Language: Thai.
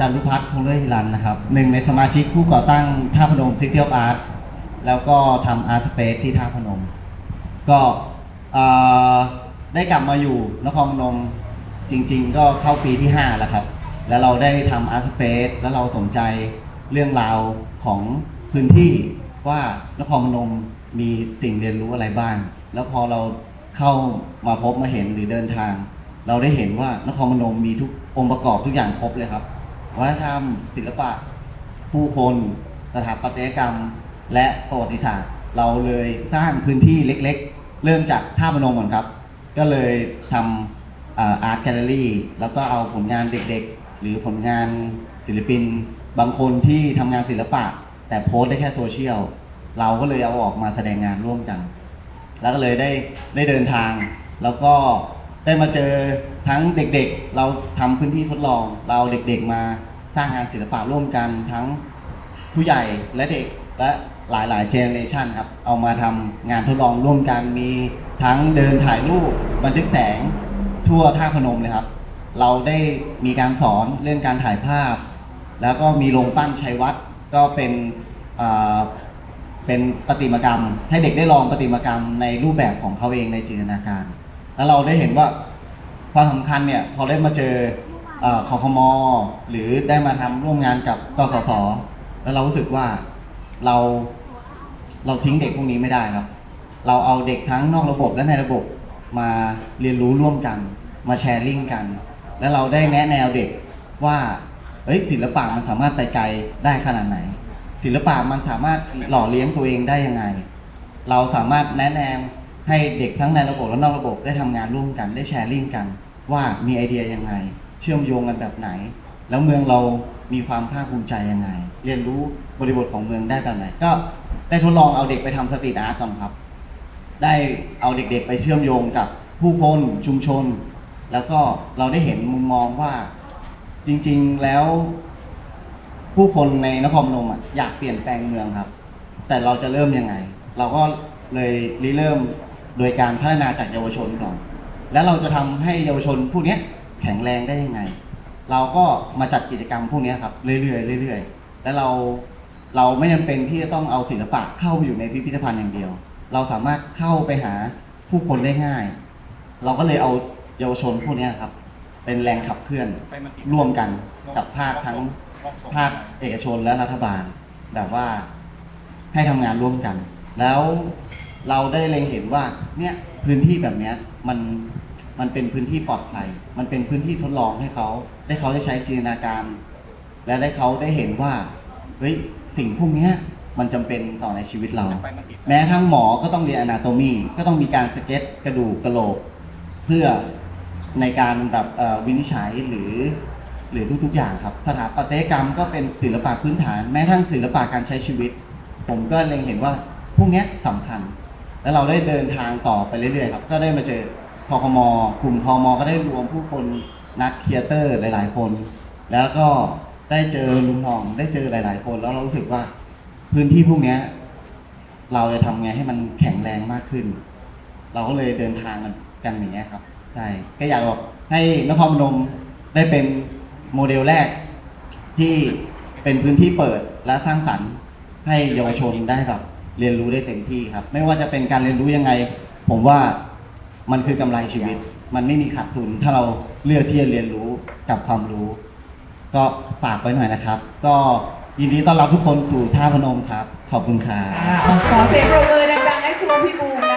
จันทุพัฒน์คงเลิศฮิรันนะครับหนึ่งในสมาชิกผู้ก่อตั้งท่าพนมซิตี้ออฟอาร์ตแล้วก็ทำอาร์ตสเปซที่ท่าพนม ก็ได้กลับมาอยู่นครพนมจริง ๆ ก็เข้าปีที่ 5 แล้วครับ แล้วเราได้ทำอาร์ตสเปซแล้วเราสนใจเรื่องราวของพื้นที่ว่านครพนมมีสิ่งเรียนรู้อะไรบ้าง แล้วพอเราเข้ามาพบมาเห็นหรือเดินทาง เราได้เห็นว่านครพนมมีทุกองค์ประกอบทุกอย่างครบเลยครับ วัฒนธรรม ศิลปะ ผู้คนสถาปัตยกรรม และประวัติศาสตร์ เราเลยสร้างพื้นที่เล็กๆ เริ่มจากท่าพนมก่อนครับ ก็เลยทำอาร์ตแกลเลอรี่แล้วก็เอาผลงานเด็กๆ หรือผลงานศิลปิน บางคนที่ทำงานศิลปะ แต่โพสได้แค่โซเชียลเราก็เลยเอาออกมาแสดงงานร่วมกัน แล้วก็เลยได้ได้เดินทาง แล้วก็ได้มาเจอทั้งเด็กๆ เราทำพื้นที่ทดลอง เราเด็กๆมา สร้างงานศิลปะร่วมกันทั้งผู้ใหญ่และเด็กและหลายๆเจเนเรชันครับเอามาทำงานทดลองร่วมกันมีทั้งเดินถ่ายรูปบันทึกแสงทั่วท่าพนมเลยครับ เราได้มีการสอนเรื่องการถ่ายภาพ แล้วก็มีโรงปั้นชัยวัฒน์ก็เป็นอ่าเป็นประติมากรรม ให้เด็กได้ลองประติมากรรมในรูปแบบของเขาเองในจินตนาการ แล้วเราได้เห็นว่าความสำคัญเนี่ยพอได้มาเจอ เอ่อคอคมหรือได้มาทำร่วมงานกับกสศแล้วเรารู้สึกว่าเราเราทิ้งเด็กพวกนี้ไม่ได้ครับ เราเอาเด็กทั้งนอกระบบและในระบบมาเรียนรู้ร่วมกัน มาแชร์ลิงก์กัน แล้วเราได้แนะแนวเด็กว่าเอ้ยศิลปะมันสามารถไปไกลได้ขนาดไหน ศิลปะมันสามารถหล่อเลี้ยงตัวเองได้ยังไง เราสามารถแนะแนวให้เด็กทั้งในระบบและนอกระบบได้ทำงานร่วมกันได้แชร์ลิงก์กัน ว่ามีไอเดียยังไง เชื่อมโยงกันแบบไหน แล้วเมืองเรามีความภาคภูมิใจยังไง เรียนรู้บริบทของเมืองได้แบบไหน ก็ได้ทดลองเอาเด็กไปทำสตรีทอาร์ตก่อนครับ ได้เอาเด็กๆไปเชื่อมโยงกับผู้คนชุมชน แล้วก็เราได้เห็นมุมมองว่าจริงๆแล้ว ผู้คนในนครพนมอะอยากเปลี่ยนแปลงเมืองครับ แต่เราจะเริ่มยังไง เราก็เลยริเริ่มโดยการพัฒนาจากเยาวชนก่อน แล้วเราจะทำให้เยาวชนพวกนี้ แข็งแรงได้ยังไง เราก็มาจัดกิจกรรมพวกนี้ครับ เรื่อยๆเรื่อยๆแล้วเราเราไม่จำเป็นที่จะต้องเอาศิลปะเข้าไปอยู่ในพิพิธภัณฑ์อย่างเดียว เราสามารถเข้าไปหาผู้คนได้ง่าย เราก็เลยเอาเยาวชนพวกนี้ครับ เป็นแรงขับเคลื่อนร่วมกันกับภาคทั้งภาคเอกชนและรัฐบาล แบบว่าให้ทำงานร่วมกัน แล้วเราได้เล็งเห็นว่าเนี่ยพื้นที่แบบนี้มัน มันเป็นพื้นที่ปลอดภัย มันเป็นพื้นที่ทดลองให้เขา ได้เขาได้ใช้จินตนาการ และได้เขาได้เห็นว่า เฮ้ย สิ่งพวกเนี้ยมันจำเป็นต่อในชีวิตเราไฟมันติดแม้ทั้งหมอก็ต้องเรียนอนาโตมี ก็ต้องมีการสเก็ตกระดูกกระโหลก เพื่อในการแบบเอ่อวินิจฉัยหรือ หรือทุกๆอย่างครับ สถาปัตยกรรมก็เป็นศิลปะพื้นฐาน แม้ทั้งศิลปะการใช้ชีวิต ผมก็เล็งเห็นว่าพวกเนี้ยสำคัญ แล้วเราได้เดินทางต่อไปเรื่อยๆครับ ก็ได้มาเจอ คอคมกลุ่มคมก็ได้รวมผู้คนนักเคียเตอร์หลาย ๆ คน แล้วก็ได้เจอลุงหน่องได้เจอหลาย ๆ คน แล้วเรารู้สึกว่าพื้นที่พวกนี้เราจะทำไงให้มันแข็งแรงมากขึ้น เราก็เลยเดินทางกันกันอย่างเงี้ยครับใช่ก็อยากบอกให้นครพนมได้เป็นโมเดลแรกที่เป็นพื้นที่เปิดและสร้างสรรค์ให้เยาวชนได้แบบเรียนรู้ได้เต็มที่ครับ ไม่ว่าจะเป็นการเรียนรู้ยังไง ผมว่า มันคือกำไรชีวิต มันไม่มีขาดทุน ถ้าเราเลือกที่จะเรียนรู้กับความรู้ ก็ฝากไว้หน่อยนะครับ ก็ยินดีต้อนรับทุกคนสู่ท่าพนมครับ ขอบคุณครับอ่าขอเสียงปรบมือดังๆให้ครูพี่บูม